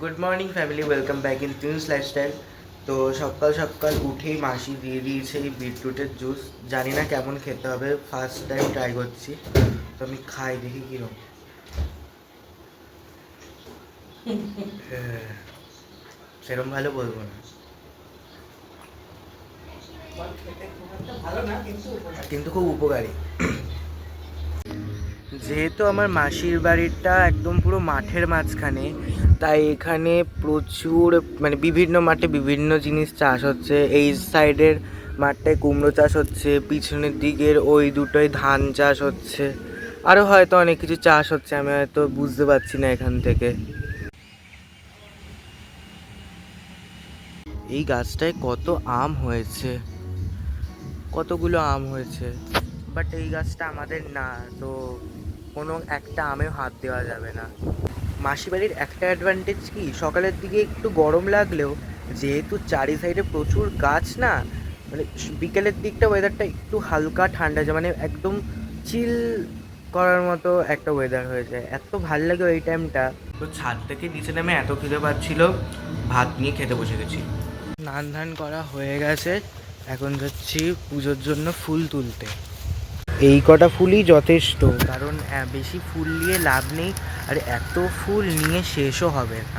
Good morning family welcome back in twins lifestyle তো সকাল সকাল উঠেই মাসি দিয়ে দিয়েছে এই বিটরুটের জুস জানি না কেমন খেতে হবে। ফার্স্ট টাইম ট্রাই করছি। তো আমি খাই দেখি কিরম। হ্যাঁ, সেরম ভালো বলব না। কিন্তু খুব উপকারী। যেহেতু আমার মাসির বাড়িটা একদম পুরো মাঠের মাঝখানে, তাই এখানে প্রচুর মানে বিভিন্ন মাঠে বিভিন্ন জিনিস চাষ হচ্ছে। এই সাইডের মাঠটায় কুমড়ো চাষ হচ্ছে, পিছনের দিকের ওই দুটোই ধান চাষ হচ্ছে। আরও হয়তো অনেক কিছু চাষ হচ্ছে, আমি হয়তো বুঝতে পারছি না এখান থেকে। এই গাছটায় কত আম হয়েছে? কতগুলো আম হয়েছে? বাট এই গাছটা আমাদের না, তো কোনো একটা আমেও হাত দেওয়া যাবে না। মাসি বাড়ির একটা অ্যাডভান্টেজ কি? সকালের দিকে একটু গরম লাগলেও যেহেতু চারি সাইডে প্রচুর গাছ না মানে বিকেলের দিকটা ওয়েদারটা একটু হালকা ঠান্ডা যায় মানে একদম চিল করার মতো একটা ওয়েদার হয়ে যায়। এত ভালো লাগে ওই টাইমটা তো ছাদ থেকে নিচে নেমে এত খিদে পাচ্ছিল ভাত নিয়ে খেতে বসে গেছি। স্নান ধান করা হয়ে গেছে। এখন যাচ্ছি পুজোর জন্য ফুল তুলতে। এই কটা ফুলই যথেষ্ট, কারণ বেশি ফুল নিয়ে লাভ নেই আর এত ফুল নিয়ে শেষও হবে না।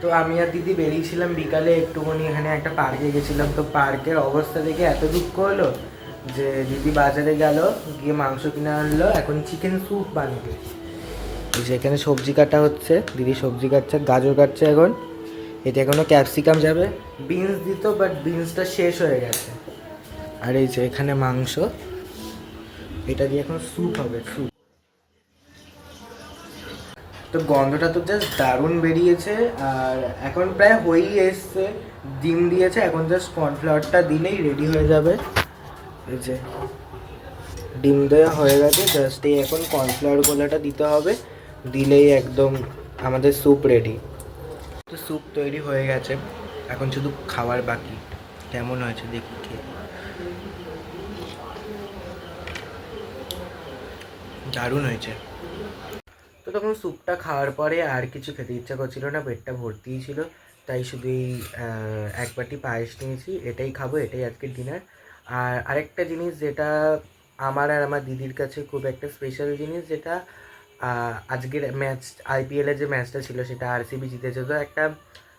তো আমি আর দিদি বেরিয়েছিলাম বিকালে, একটুখানি এখানে একটা পার্কে গেছিলাম। তো পার্কের অবস্থা দেখে এত দুঃখ হলো যে দিদি বাজারে গেল, গিয়ে মাংস কিনে আনলো, এখন চিকেন স্যুপ বানাবে। এই যে এখানে সবজি কাটা হচ্ছে, দিদি সবজি কাটছে, গাজর কাটছে এখন। এটা এখনও ক্যাপসিকাম যাবে? বিনস দিত বাট বিনসটা শেষ হয়ে গেছে। আর এই যে এখানে মাংস। এটা দিয়ে এখন স্যুপ হবে স্যুপ তো গন্ধটা তো জাস্ট দারুণ বেরিয়েছে আর এখন প্রায় হয়েই এসছে। ডিম দিয়েছে এখন জাস্ট কর্নফ্লাওয়ারটা দিলেই রেডি হয়ে যাবে। এই যে ডিম দেওয়া হয়ে গেছে জাস্ট এই এখন কর্নফ্লাওয়ার গোলাটা দিতে হবে। দিলেই একদম আমাদের স্যুপ রেডি তো স্যুপ তৈরি হয়ে গেছে। এখন শুধু খাওয়ার বাকি। কেমন হয়েছে দেখি খেয়ে। দারুণ হয়েছে। তো তখন স্যুপটা খাওয়ার পরে আর কিছু খেতে ইচ্ছা করছিল না, পেটটা ভর্তিই ছিল। তাই শুধু এই এক বাটি পায়েস নিয়েছি, এটাই খাব, এটাই আজকের ডিনার আর আরেকটা জিনিস যেটা আমার আর আমার দিদির কাছে খুব একটা স্পেশাল জিনিস যেটা আজকের ম্যাচ আইপিএলের যে ম্যাচটা ছিল সেটা আরসিবি জিতেছে, তো একটা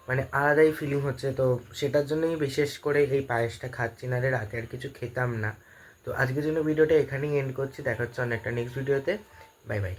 মানে আলাদাই ফিলিং হচ্ছে, তো সেটার জন্যই বিশেষ করে এই পায়েসটা খাচ্ছি না এর রাতে আর কিছু খেতাম না। তো আজকের জন্য ভিডিওটা এখানেই এন্ড করছি, দেখা হচ্ছে অনেকটা নেক্সট ভিডিওতে বাই বাই